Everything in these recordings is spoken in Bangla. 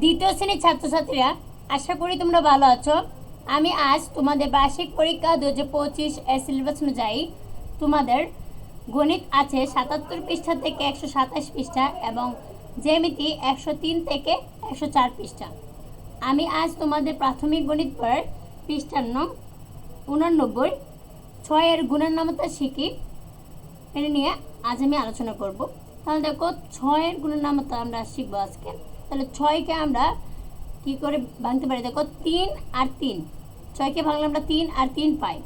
দ্বিতীয় শ্রেণির ছাত্রছাত্রীরা, আশা করি তোমরা ভালো আছো। আমি আজ তোমাদের বার্ষিক পরীক্ষা দু হাজার পঁচিশ সিলেবাস অনুযায়ী তোমাদের গণিত আছে সাতাত্তর পৃষ্ঠা থেকে একশো সাতাশ পৃষ্ঠা এবং জ্যামিতি একশো তিন থেকে একশো চার পৃষ্ঠা। আমি আজ তোমাদের প্রাথমিক গণিত পড়ার পৃষ্ঠার নং উনানব্বই ছয়ের নামতা শিখি এটা নিয়ে আজ আমি আলোচনা করব। তাহলে দেখো ছয়ের গুণের নামতা আমরা শিখব আজকে। তাহলে ছয়কে আমরা কি করে ভাঙতে পারি? দেখো, তিন আর তিন। ছয়কে ভাঙলে আমরা তিন আর তিন পাই।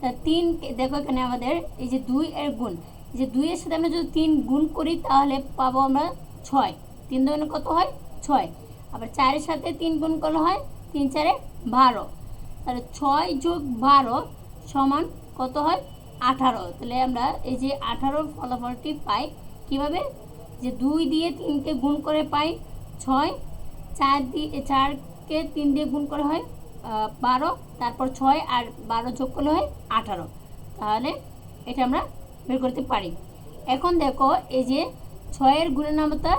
তা তিন দেখো এখানে আমাদের এই যে দুই এর গুণ। এই যে দুইয়ের সাথে আমরা যদি তিন গুণ করি, তাহলে পাবো আমরা ছয়। তিন দুগুণে কত হয়? ছয়। আবার চারের সাথে তিন গুণ করলে হয় তিন চারে বারো। তাহলে ছয় যোগ বারো সমান কত হয়? আঠারো। তাহলে আমরা এই যে আঠারোর ফলাফলটি পাই কীভাবে? যে দুই দিয়ে তিনকে গুণ করে পাই ছয়, চার দিয়ে চারকে তিন দিয়ে গুণ করে হয় বারো, তারপর ছয় আর বারো যোগ করলে হয় আঠারো। তাহলে এটা আমরা বের করতে পারি। এখন দেখো এই যে ছয়ের গুণনামতা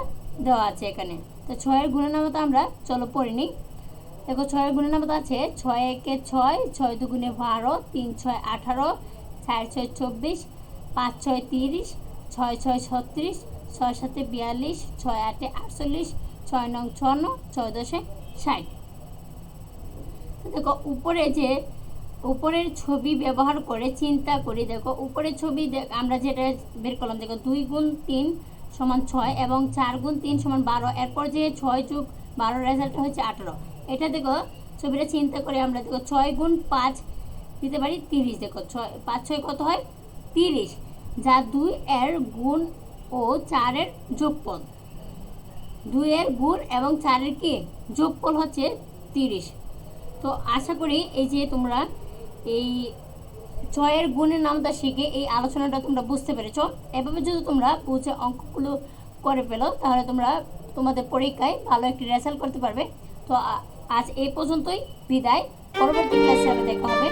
দেওয়া আছে এখানে। তো ছয়ের গুণনামতা আমরা চলো পড়ে নিই। দেখো ছয়ের গুণনামতা আছে ছয় একে ছয় ছয় দুগুণে বারো, তিন ছয় আঠারো, চার ছয় চব্বিশ, পাঁচ ছয় তিরিশ, ছয় ছয় ছত্রিশ ছয় সাতে বিয়াল্লিশ ছয় আটে আটচল্লিশ ছয় নং ছন্ন ছয় দশে ষাট দেখো, উপরে যে, উপরের ছবি ব্যবহার করে চিন্তা করি, দেখো, উপরের ছবি আমরা যেটা বের করলাম, দেখো, দুই গুণ তিন সমান ছয় এবং চার গুণ তিন সমান বারো, এরপর যে ছয় যুগ বারো রেজাল্ট হচ্ছে আঠারো। এটা দেখো, ছবিটা চিন্তা করে আমরা দেখো, ছয় গুণ পাঁচ দিতে পারি তিরিশ। দেখো, ছয়, পাঁচ ছয় কত হয়? তিরিশ। যা দুই এর গুণ ও চারের যোগফল। দুইয়ের গুণ এবং চারের কি? যোগফল হচ্ছে তিরিশ। তো আশা করি এই যে তোমরা এই ছয়ের গুণের নামটা শিখে এই আলোচনাটা তোমরা বুঝতে পেরেছ। এভাবে যদি তোমরা বুঝে অঙ্কগুলো করে ফেলো, তাহলে তোমরা তোমাদের পরীক্ষায় ভালো একটি রেজাল্ট করতে পারবে। তো আজ এই পর্যন্তই। বিদায়। পরবর্তী ক্লাসে আবার দেখা হবে।